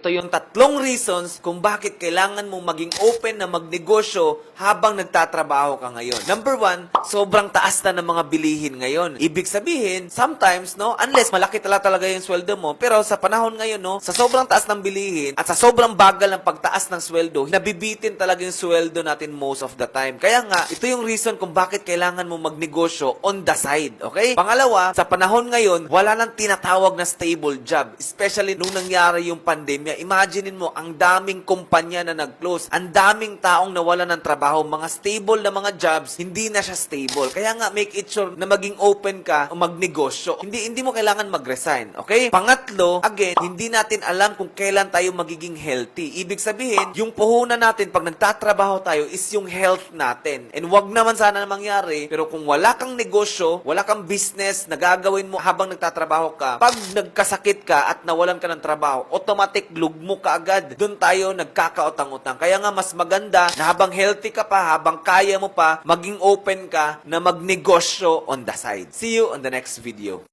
Ito yung tatlong reasons kung bakit kailangan mong maging open na magnegosyo habang nagtatrabaho ka ngayon. Number one, sobrang taas na ng mga bilihin ngayon. Ibig sabihin, sometimes, no, unless malaki talaga talaga yung sweldo mo, pero sa panahon ngayon, no, sa sobrang taas ng bilihin at sa sobrang bagal ng pagtaas ng sweldo, nabibitin talaga yung sweldo natin most of the time. Kaya nga, ito yung reason kung bakit kailangan mo magnegosyo on the side, okay? Pangalawa, sa panahon ngayon, wala nang tinatawag na stable job, especially nung nangyari yung pandemya. Imaginein mo, ang daming kumpanya na nag-close, ang daming taong nawala ng trabaho, mga stable na mga jobs, hindi na siya stable. Kaya nga, make it sure na maging open ka o magnegosyo. Hindi, hindi mo kailangan mag-resign, okay? Pangatlo, again, hindi natin alam kung kailan tayo magiging healthy. Ibig sabihin, yung puhunan natin pag nagtatrabaho tayo is yung health natin. And wag naman sana na mangyari, pero kung wala kang negosyo, wala kang business na gagawin mo habang nagtatrabaho ka, pag nagkasakit ka at nawalan ka ng trabaho, automatic lugmo ka agad. Doon tayo nagkakautang-utang. Kaya nga mas maganda na habang healthy ka pa, habang kaya mo pa, maging open ka na magnegosyo on the side. See you on the next video.